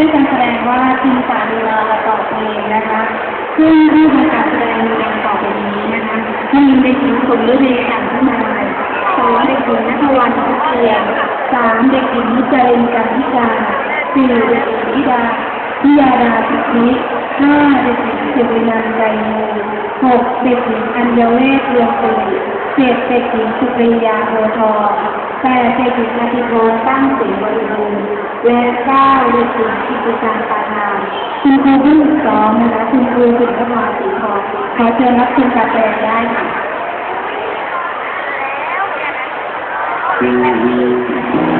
ด้วยการแสดงว่าทีมสาลีลาและต่อเพลงนะคะ ซึ่งรูปแบบการแสดงมีดังต่อไปนี้นะคะหนึ่งเด็กหญิงสมฤดีขันธนายสองเด็กหญิงนัทวันทุเกียรติสามเด็กหญิงนิจารินกันทิกาสี่เด็กหญิงธิดาพิยาดาสุนิห้าเด็กหญิงสิรินันใจมูหกเด็กหญิงอัญเวศเรืองปืนเจ็ดเด็กหญิงสุปริยาโพทอง แต่เด็กหญิงนาทิพรตั้งศรีบริบูรณ์และเก้าเด็กหญิงกิจการปาทานคุณครูที่สองนะคะคุณครูสุนทรศรีทองขอเชิญรับชมการแสดงได้ค่ะกา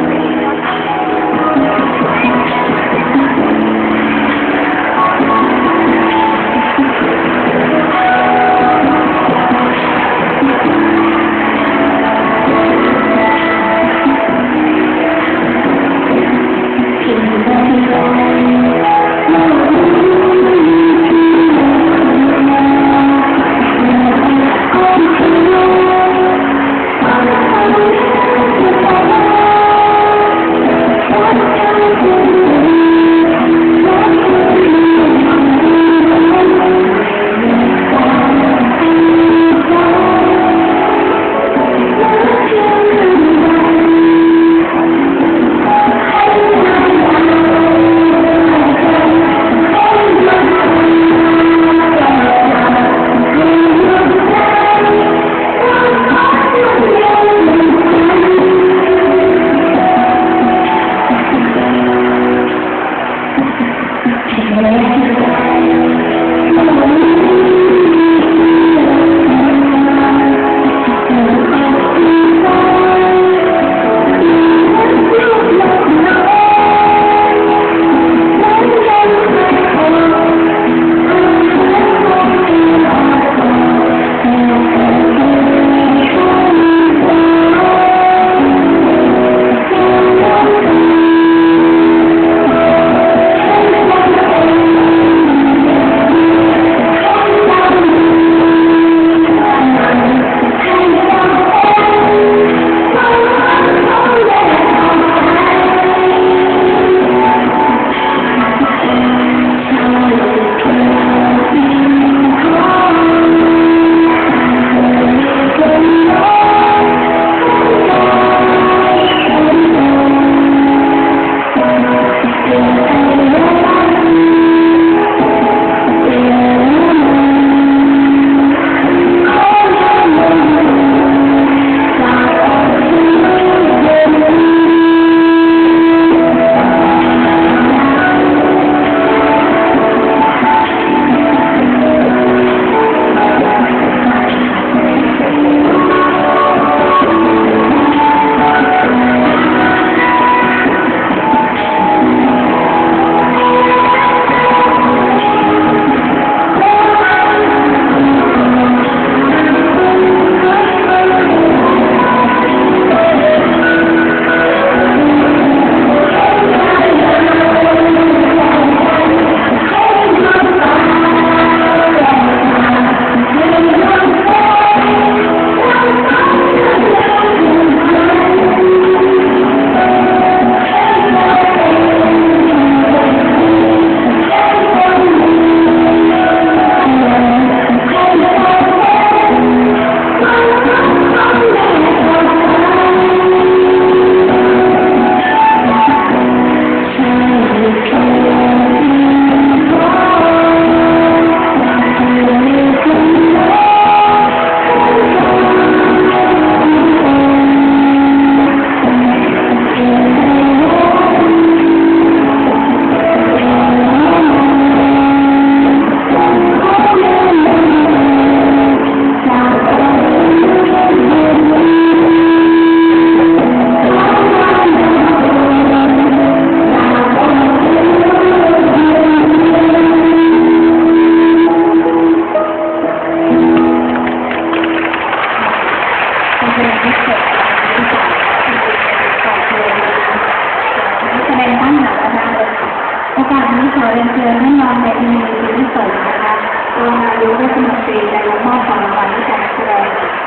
เรียนเชิญท่านรองในอีมีที่สงนะคะรองนายกรัฐมนตรีในรับมอบของรางวัลที่การแสดง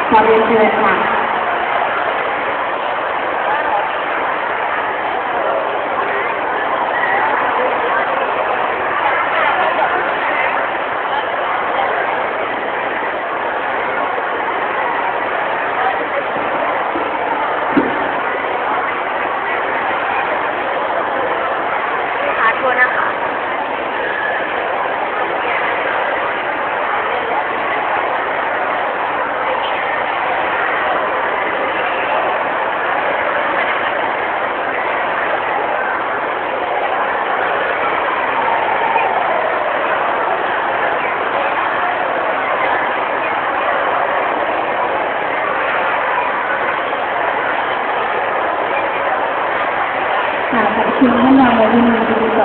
ขอเรียนเชิญค่ะ ทิ้งให้นอนไว้ที่มือที่ดีต่